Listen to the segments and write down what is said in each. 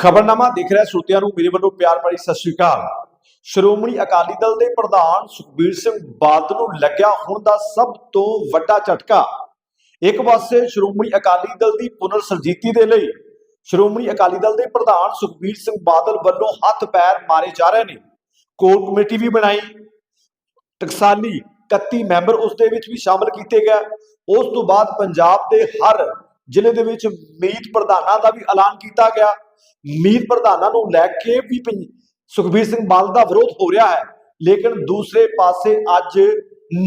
ਖਬਰਨਾਮਾ ਦੇਖ ਰਿਹਾ ਸਰੋਤਿਆਂ ਨੂੰ। ਮੇਰੇ ਵੱਲੋਂ ਪਿਆਰ ਭਰੀ ਸਤਿ ਸ਼੍ਰੀ ਅਕਾਲ। ਸ਼੍ਰੋਮਣੀ ਅਕਾਲੀ ਦਲ ਦੇ ਪ੍ਰਧਾਨ ਸੁਖਬੀਰ ਸਿੰਘ ਬਾਦਲ ਨੂੰ ਲੱਗਿਆ ਹੁਣ ਦਾ ਸਭ ਤੋਂ ਵੱਡਾ ਝਟਕਾ। ਇੱਕ ਪਾਸੇ ਸ਼੍ਰੋਮਣੀ ਅਕਾਲੀ ਦਲ ਦੀ ਪੁਨਰ ਸਰਜੀਤੀ ਦੇ ਲਈ ਸ਼੍ਰੋਮਣੀ ਅਕਾਲੀ ਦਲ ਦੇ ਪ੍ਰਧਾਨ ਸੁਖਬੀਰ ਸਿੰਘ ਬਾਦਲ ਵੱਲੋਂ ਹੱਥ ਪੈਰ ਮਾਰੇ ਜਾ ਰਹੇ ਨੇ। ਕੋਰ ਕਮੇਟੀ ਵੀ ਬਣਾਈ। ਟਕਸਾਲੀ 31 ਮੈਂਬਰ ਉਸ ਦੇ ਵਿੱਚ ਵੀ ਸ਼ਾਮਲ ਕੀਤੇ ਗਏ। ਉਸ ਤੋਂ ਬਾਅਦ ਪੰਜਾਬ ਦੇ ਹਰ ਜ਼ਿਲ੍ਹੇ ਦੇ ਵਿੱਚ ਮੀਤ ਪ੍ਰਧਾਨਾਂ ਦਾ ਵੀ ਐਲਾਨ ਕੀਤਾ ਗਿਆ। ਮੀਤ ਪ੍ਰਧਾਨਾਂ ਨੂੰ ਲੈ ਕੇ ਵੀ ਸੁਖਬੀਰ ਸਿੰਘ ਬਾਦਲ ਦਾ ਵਿਰੋਧ ਹੋ ਰਿਹਾ ਹੈ, ਲੇਕਿਨ ਦੂਸਰੇ ਪਾਸੇ ਅੱਜ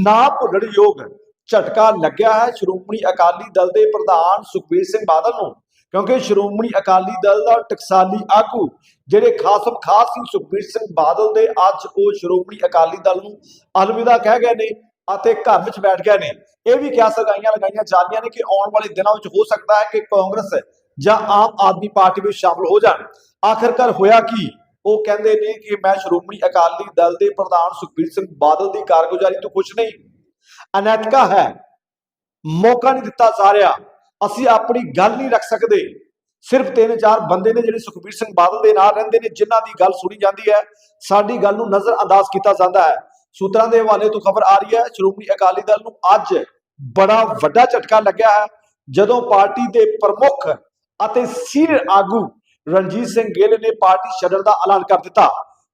ਨਾ ਭੁੱਲਣ ਯੋਗ ਝਟਕਾ ਲੱਗਿਆ ਹੈ। ਸ਼੍ਰੋਮਣੀ ਅਕਾਲੀ ਦਲ ਦੇ ਪ੍ਰਧਾਨ ਸੁਖਬੀਰ ਸਿੰਘ ਬਾਦਲ ਨੂੰ, ਕਿਉਂਕਿ ਸ਼੍ਰੋਮਣੀ ਅਕਾਲੀ ਦਲ ਦਾ ਟਕਸਾਲੀ ਆਗੂ ਜਿਹੜੇ ਖਾਸਮ ਖਾਸ ਸੀ ਸੁਖਬੀਰ ਸਿੰਘ ਬਾਦਲ ਦੇ, ਅੱਜ ਉਹ ਸ਼੍ਰੋਮਣੀ ਅਕਾਲੀ ਦਲ ਨੂੰ ਅਲਵਿਦਾ ਕਹਿ ਗਏ ਨੇ ਅਤੇ ਘਰ ਵਿੱਚ ਬੈਠ ਗਏ ਨੇ। ਇਹ ਵੀ ਕਿਆ ਸਗਾਈਆਂ ਲਗਾਈਆਂ ਜਾ ਰਹੀਆਂ ਨੇ ਕਿ ਆਉਣ ਵਾਲੇ ਦਿਨਾਂ ਵਿੱਚ ਹੋ ਸਕਦਾ ਹੈ ਕਿ ਕਾਂਗਰਸ ਜਾਂ ਆਮ ਆਦਮੀ ਪਾਰਟੀ ਵਿੱਚ ਸ਼ਾਮਲ ਹੋ ਜਾਣ। ਆਖਰਕਾਰ ਹੋਇਆ ਕੀ? ਉਹ ਕਹਿੰਦੇ ਨੇ ਕਿ ਮੈਂ ਸ਼੍ਰੋਮਣੀ ਅਕਾਲੀ ਦਲ ਦੇ ਪ੍ਰਧਾਨ ਸੁਖਬੀਰ ਸਿੰਘ ਬਾਦਲ ਦੀ ਕਾਰਗੁਜ਼ਾਰੀ ਤੋਂ ਖੁਸ਼ ਨਹੀਂ। ਅਨੈਤਿਕਾ ਹੈ। ਮੌਕਾ ਨਹੀਂ ਦਿੱਤਾ ਜਾ ਅਸੀਂ ਆਪਣੀ ਗੱਲ ਨਹੀਂ ਰੱਖ ਸਕਦੇ। ਸਿਰਫ ਤਿੰਨ ਚਾਰ ਬੰਦੇ ਨੇ ਜਿਹੜੇ ਸੁਖਬੀਰ ਸਿੰਘ ਬਾਦਲ ਦੇ ਨਾਲ ਰਹਿੰਦੇ ਨੇ, ਜਿਨ੍ਹਾਂ ਦੀ ਗੱਲ ਸੁਣੀ ਜਾਂਦੀ ਹੈ। ਸਾਡੀ ਗੱਲ ਨੂੰ ਨਜ਼ਰ ਅੰਦਾਜ਼ ਕੀਤਾ ਜਾਂਦਾ ਹੈ। ਸੂਤਰਾਂ ਦੇ ਹਵਾਲੇ ਤੋਂ ਖਬਰ ਆ ਰਹੀ ਹੈ, ਸ਼੍ਰੋਮਣੀ ਅਕਾਲੀ ਦਲ ਨੂੰ ਅੱਜ ਬੜਾ ਵੱਡਾ ਝਟਕਾ ਲੱਗਿਆ ਹੈ। ਜਦੋਂ ਪਾਰਟੀ ਦੇ ਪ੍ਰਮੁੱਖ ਅਤੇ ਸੀਨੀਅਰ ਆਗੂ ਰਣਜੀਤ ਸਿੰਘ ਗਿੱਲ ਨੇ ਪਾਰਟੀ ਛੱਡਣ ਦਾ ਐਲਾਨ ਕਰ ਦਿੱਤਾ।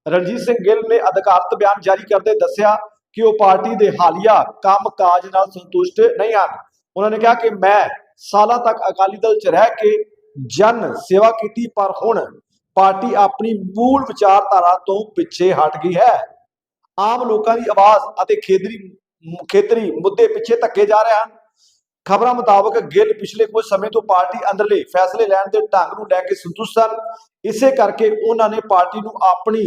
ਰਣਜੀਤ ਸਿੰਘ ਗਿੱਲ ਨੇ ਅਧਿਕਾਰਤ ਬਿਆਨ ਜਾਰੀ ਕਰਦੇ ਦੱਸਿਆ ਕਿ ਉਹ ਪਾਰਟੀ ਦੇ ਹਾਲੀਆ ਕੰਮਕਾਜ ਨਾਲ ਸੰਤੁਸ਼ਟ ਨਹੀਂ ਹਨ। ਉਹਨਾਂ ਨੇ ਕਿਹਾ ਕਿ ਮੈਂ ਸਾਲਾਂ ਤੱਕ ਅਕਾਲੀ ਦਲ 'ਚ ਰਹਿ ਕੇ ਜਨ ਸੇਵਾ ਕੀਤੀ, ਪਰ ਹੁਣ ਪਾਰਟੀ ਆਪਣੀ ਮੂਲ ਵਿਚਾਰਧਾਰਾ ਤੋਂ ਪਿੱਛੇ ਹਟ ਗਈ ਹੈ। ਆਮ ਲੋਕਾਂ ਦੀ ਆਵਾਜ਼ ਅਤੇ ਖੇਤਰੀ ਖੇਤਰੀ ਮੁੱਦੇ ਪਿੱਛੇ ਧੱਕੇ ਜਾ ਰਹੇ ਹਨ। ਖਬਰਾਂ ਮੁਤਾਬਕ ਗਿੱਲ ਪਿਛਲੇ ਕੁਝ ਸਮੇਂ ਤੋਂ ਪਾਰਟੀ ਅੰਦਰਲੇ ਫੈਸਲੇ ਲੈਣ ਦੇ ਢੰਗ ਨੂੰ ਲੈ ਕੇ ਸੰਤੁਸ਼ਟ ਸਨ। ਇਸੇ ਕਰਕੇ ਉਹਨਾਂ ਨੇ ਪਾਰਟੀ ਨੂੰ ਆਪਣੀ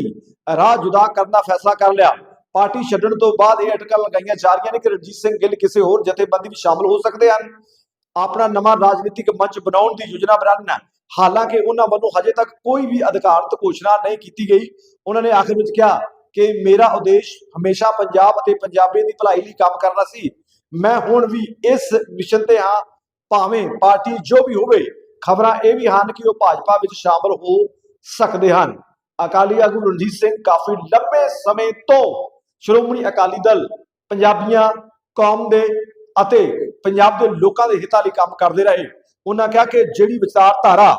ਰਾਹ ਜੁਦਾ ਕਰਨ ਦਾ ਫੈਸਲਾ ਕਰ ਲਿਆ। ਪਾਰਟੀ ਛੱਡਣ ਤੋਂ ਬਾਅਦ ਇਹ ਅਟਕਲ ਲਗਾਈਆਂ ਜਾ ਰਹੀਆਂ ਨੇ ਕਿ ਰਣਜੀਤ ਸਿੰਘ ਗਿੱਲ ਕਿਸੇ ਹੋਰ ਜਥੇਬੰਦੀ ਵਿੱਚ ਸ਼ਾਮਲ ਹੋ ਸਕਦੇ ਹਨ। ਆਪਣਾ ਨਵਾਂ ਰਾਜਨੀਤਿਕ ਮੰਚ ਬਣਾਉਣ ਦੀ ਯੋਜਨਾ ਬਣਾ ਹੈ ਹਾਲਾਂਕਿ ਉਹਨਾਂ ਵੱਲੋਂ ਹਜੇ ਤੱਕ ਕੋਈ ਵੀ ਅਧਿਕਾਰਤ ਘੋਸ਼ਣਾ ਨਹੀਂ ਕੀਤੀ ਗਈ। ਉਹਨਾਂ ਨੇ ਆਖਿਰ ਵਿੱਚ ਕਿਹਾ ਕਿ ਮੇਰਾ ਉਦੇਸ਼ ਹਮੇਸ਼ਾ ਪੰਜਾਬ ਅਤੇ ਪੰਜਾਬੀਆਂ ਦੀ ਭਲਾਈ ਲਈ ਕੰਮ ਕਰਨਾ ਸੀ। ਮੈਂ ਹੁਣ ਵੀ ਇਸ ਮਿਸ਼ਨ ਤੇ ਹਾਂ, ਭਾਵੇਂ ਪਾਰਟੀ ਜੋ ਵੀ ਹੋਵੇ, ਖਬਰਾਂ ਇਹ ਵੀ ਹਨ ਕਿ ਉਹ ਭਾਜਪਾ ਵਿੱਚ ਸ਼ਾਮਲ ਹੋ ਸਕਦੇ ਹਨ। ਅਕਾਲੀ ਆਗੂ ਰਣਜੀਤ ਸਿੰਘ ਕਾਫੀ ਲੰਬੇ ਸਮੇਂ ਤੋਂ ਸ਼੍ਰੋਮਣੀ ਅਕਾਲੀ ਦਲ ਪੰਜਾਬੀਆਂ, ਕੌਮ ਦੇ ਅਤੇ ਪੰਜਾਬ ਦੇ ਲੋਕਾਂ ਦੇ ਹਿੱਤਾਂ ਲਈ ਕੰਮ ਕਰਦੇ ਰਹੇ। ਉਹਨਾਂ ਕਿਹਾ ਕਿ ਜਿਹੜੀ ਵਿਚਾਰਧਾਰਾ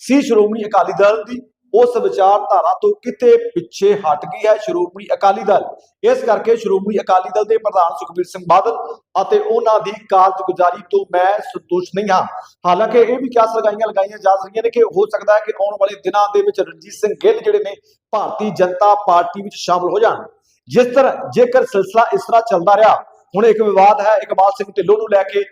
ਸੀ ਸ਼੍ਰੋਮਣੀ ਅਕਾਲੀ ਦਲ ਦੀ ਉਸ ਵਿਚਾਰਧਾਰਾ ਤੋਂ ਕਿਤੇ ਪਿੱਛੇ ਹਟ ਗਈ ਹੈ ਸ਼੍ਰੋਮਣੀ ਅਕਾਲੀ ਦਲ। ਇਸ ਕਰਕੇ ਸ਼੍ਰੋਮਣੀ ਅਕਾਲੀ ਦਲ ਦੇ ਪ੍ਰਧਾਨ ਸੁਖਬੀਰ ਸਿੰਘ ਬਾਦਲ ਅਤੇ ਉਹਨਾਂ ਦੀ ਕਾਰਜਗੁਜ਼ਾਰੀ ਤੋਂ ਮੈਂ ਸੰਤੁਸ਼ਟ ਨਹੀਂ ਹਾਂ। ਹਾਲਾਂਕਿ ਇਹ ਵੀ ਕਿਆਸ ਲਗਾਈਆਂ ਲਗਾਈਆਂ ਜਾ ਰਹੀਆਂ ਨੇ ਕਿ ਹੋ ਸਕਦਾ ਹੈ ਕਿ ਆਉਣ ਵਾਲੇ ਦਿਨਾਂ ਦੇ ਵਿੱਚ ਰਣਜੀਤ ਸਿੰਘ ਗਿੱਲ ਜਿਹੜੇ ਨੇ ਭਾਰਤੀ ਜਨਤਾ ਪਾਰਟੀ ਵਿੱਚ ਸ਼ਾਮਲ ਹੋ ਜਾਣ। ਜਿਸ ਤਰ੍ਹਾਂ ਜੇਕਰ ਸਿਲਸਿਲਾ ਇਸ ਤਰ੍ਹਾਂ ਚੱਲਦਾ ਰਿਹਾ, ਹੁਣ ਇੱਕ ਵਿਵਾਦ ਹੈ ਇਕਬਾਲ ਸਿੰਘ ਢਿੱਲੋਂ ਨੂੰ ਲੈ ਕੇ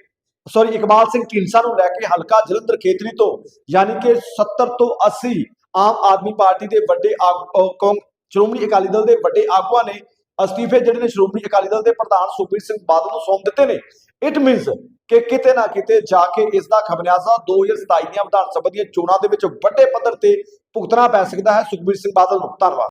ਸੌਰੀ ਇਕਬਾਲ ਸਿੰਘ ਢੀਂਡਸਾ ਨੂੰ ਲੈ ਕੇ ਹਲਕਾ ਜਲੰਧਰ ਖੇਤਰੀ ਤੋਂ, ਯਾਨੀ ਕਿ 70 ਤੋਂ 80 ਆਮ ਆਦਮੀ ਪਾਰਟੀ ਦੇ ਵੱਡੇ ਆਗੂ- ਅਹ ਸ਼੍ਰੋਮਣੀ ਅਕਾਲੀ ਦਲ ਦੇ ਵੱਡੇ ਆਗੂਆਂ ਨੇ ਅਸਤੀਫੇ ਜਿਹੜੇ ਨੇ ਸ਼੍ਰੋਮਣੀ ਅਕਾਲੀ ਦਲ ਦੇ ਪ੍ਰਧਾਨ ਸੁਖਬੀਰ ਸਿੰਘ ਬਾਦਲ ਨੂੰ ਸੌਂਪ ਦਿੱਤੇ ਨੇ। ਇਟ ਮੀਨਸ ਕਿ ਕਿਤੇ ਨਾ ਕਿਤੇ ਜਾ ਕੇ ਇਸ ਦਾ ਖਮਿਆਜ਼ਾ 2027 ਦੀਆਂ ਵਿਧਾਨ ਸਭਾ ਦੀਆਂ ਚੋਣਾਂ ਦੇ ਵਿੱਚ ਵੱਡੇ ਪੱਧਰ ਤੇ ਭੁਗਤਣਾ ਪੈ ਸਕਦਾ ਹੈ ਸੁਖਬੀਰ ਸਿੰਘ ਬਾਦਲ ਨੂੰ। ਧੰਨਵਾਦ।